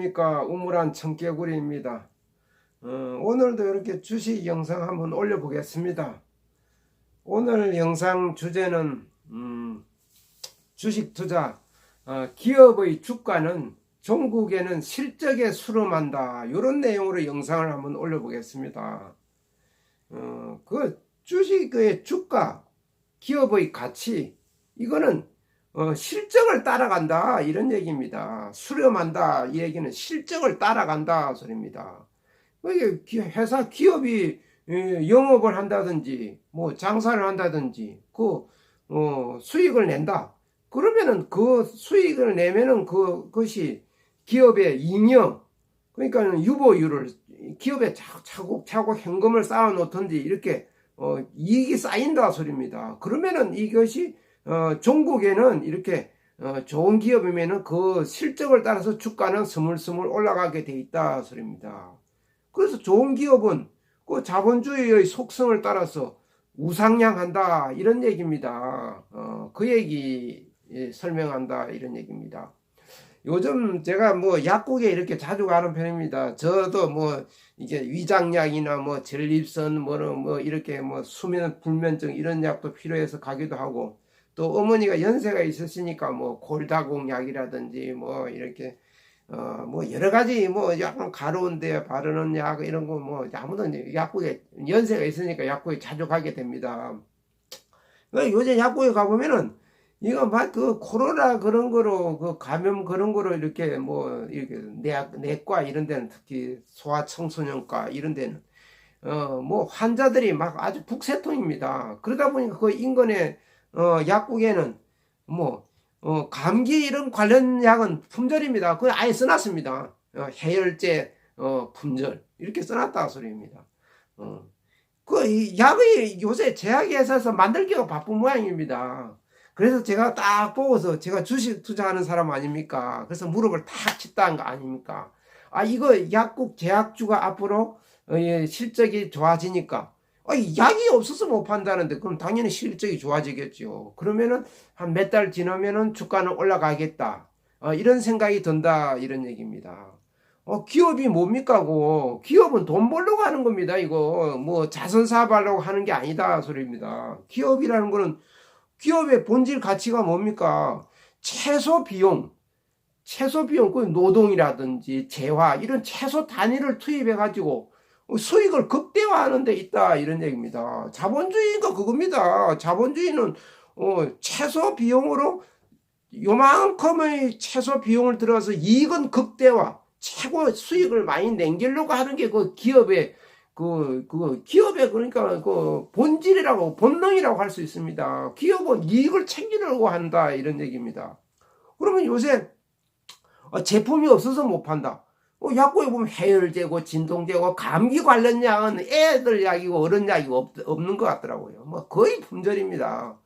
안녕하십니까? 우물한 청개구리입니다. 어, 오늘도 이렇게 주식 영상 한번 올려보겠습니다. 오늘 영상 주제는 음, 주식 투자 어, 기업의 주가는 종국에는 실적에 수렴한다. 이런 내용으로 영상을 한번 올려보겠습니다. 어, 그 주식의 주가 기업의 가치 이거는 어, 실적을 따라간다 이런 얘기입니다. 수렴한다 이 얘기는 실적을 따라간다 소리입니다. 기- 회사 기업이 예, 영업을 한다든지 뭐 장사를 한다든지 그 어, 수익을 낸다. 그러면은 그 수익을 내면은 그 것이 기업의 잉여 그러니까 유보율을 기업에 차- 차곡차곡 현금을 쌓아 놓던지 이렇게 어, 이익이 쌓인다 소리입니다. 그러면은 이것이 어, 종국에는 이렇게 어, 좋은 기업이면은 그 실적을 따라서 주가는 스물스물 올라가게 돼 있다 소리입니다. 그래서 좋은 기업은 그 자본주의의 속성을 따라서 우상향한다 이런 얘기입니다. 어, 그 얘기 예, 설명한다 이런 얘기입니다. 요즘 제가 뭐 약국에 이렇게 자주 가는 편입니다. 저도 뭐 이게 위장약이나 뭐 전립선 뭐는 뭐 이렇게 뭐 수면 불면증 이런 약도 필요해서 가기도 하고 또 어머니가 연세가 있으시니까 뭐 골다공 약이라든지 뭐 이렇게 어 뭐 여러 가지 뭐 약간 가려운데 바르는 약 이런 거 뭐 아무튼 약국에 연세가 있으니까 약국에 자주 가게 됩니다. 그 요새 약국에 가보면은 이거 막 그 코로나 그런 거로 그 감염 그런 거로 이렇게 뭐 이렇게 내 내과 이런 데는 특히 소아 청소년과 이런 데는 어 뭐 환자들이 막 아주 북새통입니다. 그러다 보니까 그 인근에 어 약국에는 뭐 어, 감기 이런 관련 약은 품절입니다. 그거 아예 써놨습니다. 어, 해열제 어, 품절 이렇게 써놨다 소리입니다. 어. 그이 약이 요새 제약회사에서 만들기가 바쁜 모양입니다. 그래서 제가 딱 보고서 제가 주식 투자하는 사람 아닙니까? 그래서 무릎을 탁 쳤다는 거 아닙니까? 아 이거 약국 제약주가 앞으로 어, 예, 실적이 좋아지니까 아, 약이 없어서 못 판다는데 그럼 당연히 실적이 좋아지겠죠. 그러면은 한 몇 달 지나면은 주가는 올라가겠다. 어, 이런 생각이 든다 이런 얘기입니다. 어, 기업이 뭡니까? 고 기업은 돈 벌려고 하는 겁니다. 이거 뭐 자선 사업하려고 하는 게 아니다 소리입니다. 기업이라는 거는 기업의 본질 가치가 뭡니까? 최소 비용, 최소 비용, 그 노동이라든지 재화 이런 최소 단위를 투입해 가지고 수익을 극대화하는 데 있다 이런 얘기입니다. 자본주의가 그겁니다. 자본주의는 어, 최소 비용으로 요만큼의 최소 비용을 들어서 이익은 극대화, 최고 수익을 많이 남기려고 하는 게 그 기업의 그, 그 기업의 그러니까 그 본질이라고 본능이라고 할 수 있습니다. 기업은 이익을 챙기려고 한다 이런 얘기입니다. 그러면 요새 어, 제품이 없어서 못 판다. 어, 약국에 보면 해열제고 진통제고 감기 관련 약은 애들 약이고 어른 약이고 없, 없는 것 같더라고요. 뭐 거의 품절입니다.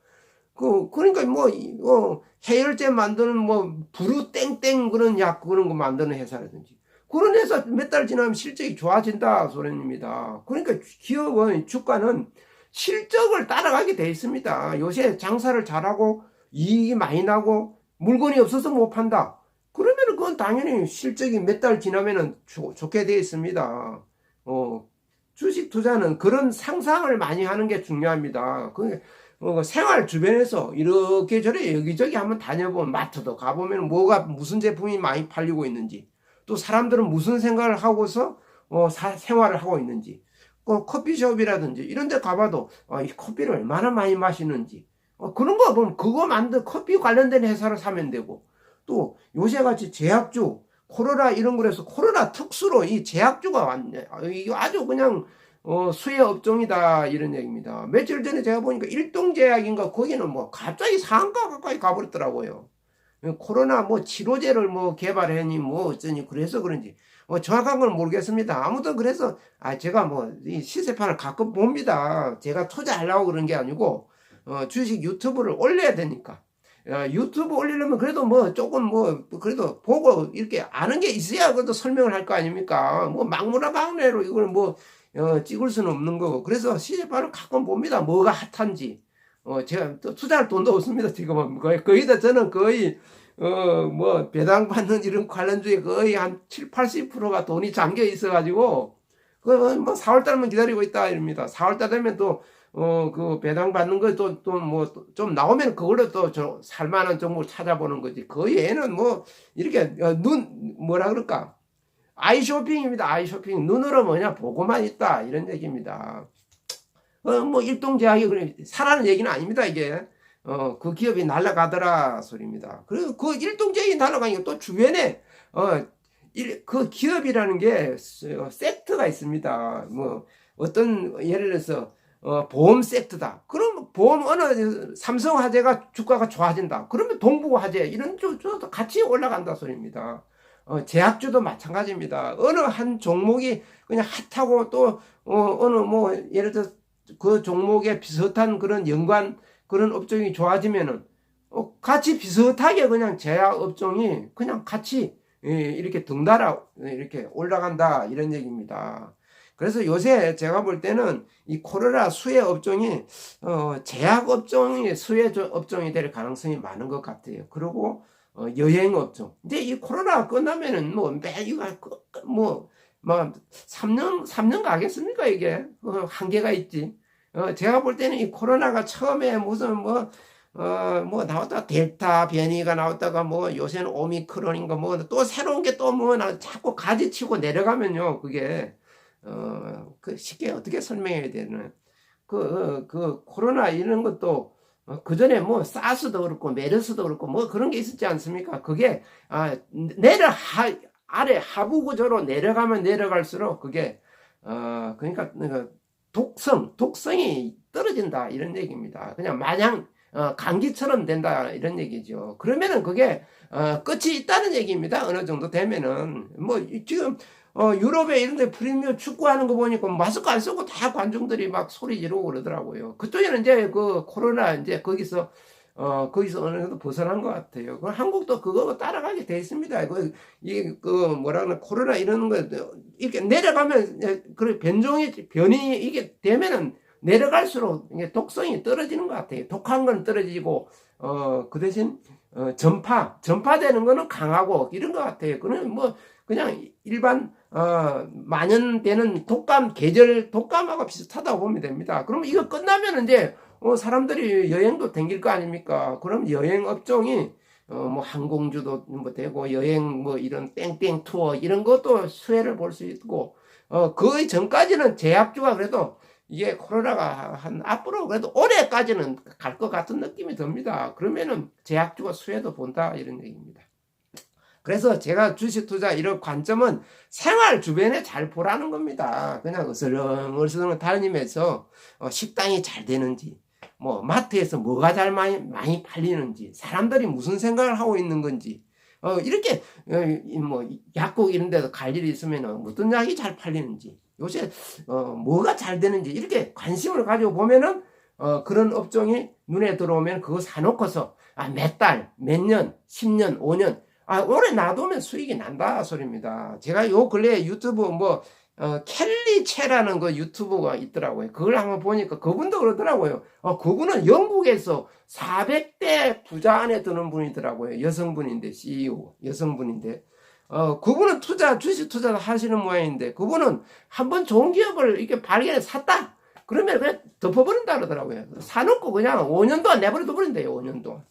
그 그러니까 뭐 어, 해열제 만드는 뭐 부루 땡땡 그런 약 그런 거 만드는 회사라든지 그런 회사 몇 달 지나면 실적이 좋아진다 소리입니다. 그러니까 기업은 주가는 실적을 따라가게 돼 있습니다. 요새 장사를 잘하고 이익이 많이 나고 물건이 없어서 못 판다. 그러면은 그건 당연히 실적이 몇 달 지나면은 좋, 좋게 되어 있습니다. 어, 주식 투자는 그런 상상을 많이 하는 게 중요합니다. 그 어, 생활 주변에서 이렇게 저래 여기저기 한번 다녀보면 마트도 가보면 뭐가 무슨 제품이 많이 팔리고 있는지 또 사람들은 무슨 생각을 하고서 어, 사, 생활을 하고 있는지 그 커피숍이라든지 이런 데 가봐도 어, 이 커피를 얼마나 많이 마시는지 어, 그런 거 보면 그거 만든 커피 관련된 회사를 사면 되고 또 요새같이 제약주 코로나 이런 거라서 코로나 특수로 이 제약주가 왔네 이거 아주 그냥 어, 수혜 업종이다 이런 얘기입니다. 며칠 전에 제가 보니까 일동제약인가 거기는 뭐 갑자기 상가 가까이 가버렸더라고요. 코로나 뭐 치료제를 뭐 개발했니 뭐 어쩌니 그래서 그런지 뭐 정확한 건 모르겠습니다. 아무튼 그래서 아 제가 뭐 이 시세판을 가끔 봅니다. 제가 투자하려고 그런 게 아니고 어, 주식 유튜브를 올려야 되니까 어, 유튜브 올리려면 그래도 뭐 조금 뭐 그래도 보고 이렇게 아는 게 있어야 그래도 설명을 할 거 아닙니까? 뭐 막무라막내로 이걸 뭐 어, 찍을 수는 없는 거고 그래서 시세판을 가끔 봅니다. 뭐가 핫한지 어, 제가 또 투자할 돈도 없습니다. 지금은 거의, 거의 다 저는 거의 어, 뭐, 배당 받는 이런 관련주에 거의 한 7, 80%가 돈이 잠겨 있어가지고, 그, 뭐, 4월달만 기다리고 있다, 이럽니다. 4월달 되면 또, 어, 그, 배당 받는 거 또, 또, 뭐, 좀 나오면 그걸로 또, 저, 살만한 종목을 찾아보는 거지. 그 얘는 뭐, 이렇게, 어, 눈, 뭐라 그럴까. 아이 쇼핑입니다. 아이 쇼핑. 눈으로 뭐냐, 보고만 있다. 이런 얘기입니다. 어, 뭐, 일동제약이, 그래, 사라는 얘기는 아닙니다, 이게. 어, 그 기업이 날아가더라 소리입니다. 그리고 그 일동제약이 날아가니까 또 주변에, 어, 일, 그 기업이라는 게 어, 섹트가 있습니다. 뭐, 어떤, 예를 들어서, 어, 보험 섹트다. 그럼 보험 어느 삼성 화재가 주가가 좋아진다. 그러면 동부 화재 이런 쪽도 같이 올라간다 소리입니다. 어, 제약주도 마찬가지입니다. 어느 한 종목이 그냥 핫하고 또 어, 어느 뭐 예를 들어 그 종목에 비슷한 그런 연관 그런 업종이 좋아지면은 어, 같이 비슷하게 그냥 제약 업종이 그냥 같이 예, 이렇게 등달아 이렇게 올라간다 이런 얘기입니다. 그래서 요새 제가 볼 때는 이 코로나 수혜 업종이 어, 제약 업종이 수혜 업종이 될 가능성이 많은 것 같아요. 그리고 어, 여행 업종. 이제 이 코로나 끝나면은 뭐 매주가 뭐뭐 3년 3년 가겠습니까 이게 어, 한계가 있지. 어, 제가 볼 때는 이 코로나가 처음에 무슨 뭐 어, 뭐, 나왔다, 델타 변이가 나왔다가, 뭐, 요새는 오미크론인가, 뭐, 또 새로운 게 또 뭐, 나 자꾸 가지치고 내려가면요, 그게, 어, 그 쉽게 어떻게 설명해야 되나. 그, 어, 그, 코로나 이런 것도, 어, 그 전에 뭐, 사스도 그렇고, 메르스도 그렇고, 뭐 그런 게 있었지 않습니까? 그게, 아, 내려, 하, 아래 하부 구조로 내려가면 내려갈수록 그게, 어, 그러니까, 그 독성, 독성이 떨어진다. 이런 얘기입니다. 그냥 마냥, 어, 감기처럼 된다. 이런 얘기죠. 그러면은 그게, 어, 끝이 있다는 얘기입니다. 어느 정도 되면은. 뭐, 지금, 어, 유럽에 이런데 프리미어 축구하는 거 보니까 마스크 안 쓰고 다 관중들이 막 소리 지르고 그러더라고요. 그쪽에는 이제 그 코로나 이제 거기서 어, 거기서 어느 정도 벗어난 것 같아요. 그 한국도 그거 따라가게 돼 있습니다. 그, 이, 그, 뭐라 그러나, 코로나 이러는 거, 이렇게 내려가면, 그 변종이, 변이, 이게 되면은 내려갈수록 이게 독성이 떨어지는 것 같아요. 독한 건 떨어지고, 어, 그 대신, 어, 전파, 전파되는 거는 강하고, 이런 것 같아요. 그는 뭐, 그냥 일반 어, 만연되는 독감 계절 독감하고 비슷하다고 보면 됩니다. 그럼 이거 끝나면 이제 어, 사람들이 여행도 댕길 거 아닙니까? 그럼 여행 업종이 어, 뭐 항공주도 뭐 되고 여행 뭐 이런 땡땡 투어 이런 것도 수혜를 볼 수 있고 어, 그 전까지는 제약주가 그래도 이게 코로나가 한 앞으로 그래도 올해까지는 갈 것 같은 느낌이 듭니다. 그러면은 제약주가 수혜도 본다 이런 얘기입니다. 그래서 제가 주식 투자 이런 관점은 생활 주변에 잘 보라는 겁니다. 그냥 어슬렁 다니면서 어, 식당이 잘 되는지, 뭐 마트에서 뭐가 잘 많이 많이 팔리는지, 사람들이 무슨 생각을 하고 있는 건지, 어, 이렇게 어, 뭐 약국 이런 데서 갈 일이 있으면 어떤 약이 잘 팔리는지, 요새 어, 뭐가 잘 되는지 이렇게 관심을 가지고 보면은 어, 그런 업종이 눈에 들어오면 그거 사놓고서 아, 몇 달, 몇 년, 10년, 5년 아, 오래 놔두면 수익이 난다 소리입니다. 제가 요 근래에 유튜브 뭐 어, 켈리 체라는 그 유튜브가 있더라고요. 그걸 한번 보니까 그분도 그러더라고요. 어, 그분은 영국에서 400대 부자 안에 드는 분이더라고요. 여성분인데, CEO, 여성분인데. 어, 그분은 투자, 주식 투자 하시는 모양인데, 그분은 한번 좋은 기업을 이렇게 발견해 샀다? 그러면 그냥 덮어버린다 그러더라고요. 사놓고 그냥 5년 동안 내버려 둬버린대요, 5년 동안.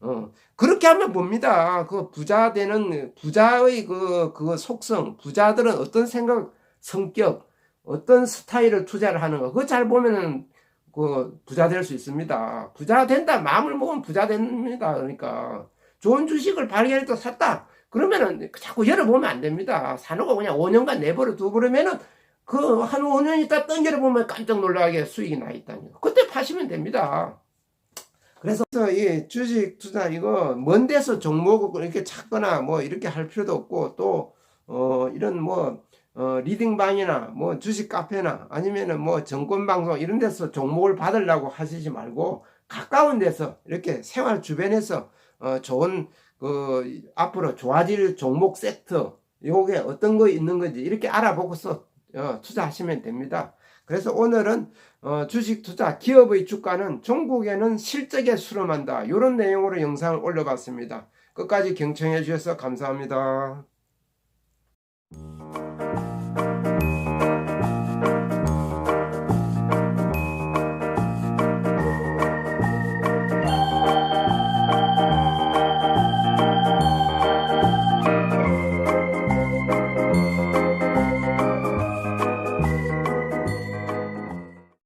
어, 그렇게 하면 봅니다. 그 부자 되는, 부자의 그, 그 속성, 부자들은 어떤 생각, 성격, 어떤 스타일을 투자를 하는가. 그거 잘 보면은, 그, 부자 될 수 있습니다. 부자 된다. 마음을 먹으면 부자 됩니다. 그러니까. 좋은 주식을 발견해서 샀다. 그러면은 자꾸 열어보면 안 됩니다. 사놓고 그냥 5년간 내버려 두버리면은 그 한 5년 있다 던져를 보면 깜짝 놀라게 수익이 나 있다니. 그때 파시면 됩니다. 그래서 이 주식 투자 이거 먼 데서 종목을 이렇게 찾거나 뭐 이렇게 할 필요도 없고 또 어 이런 뭐 어, 리딩방이나 뭐 주식 카페나 아니면은 뭐 정권 방송 이런 데서 종목을 받으려고 하시지 말고 가까운 데서 이렇게 생활 주변에서 어, 좋은 그 앞으로 좋아질 종목 세트 요게 어떤 거 있는 건지 이렇게 알아보고서 어, 투자하시면 됩니다. 그래서 오늘은 어, 주식 투자 기업의 주가는 종국에는 실적에 수렴한다. 이런 내용으로 영상을 올려봤습니다. 끝까지 경청해 주셔서 감사합니다.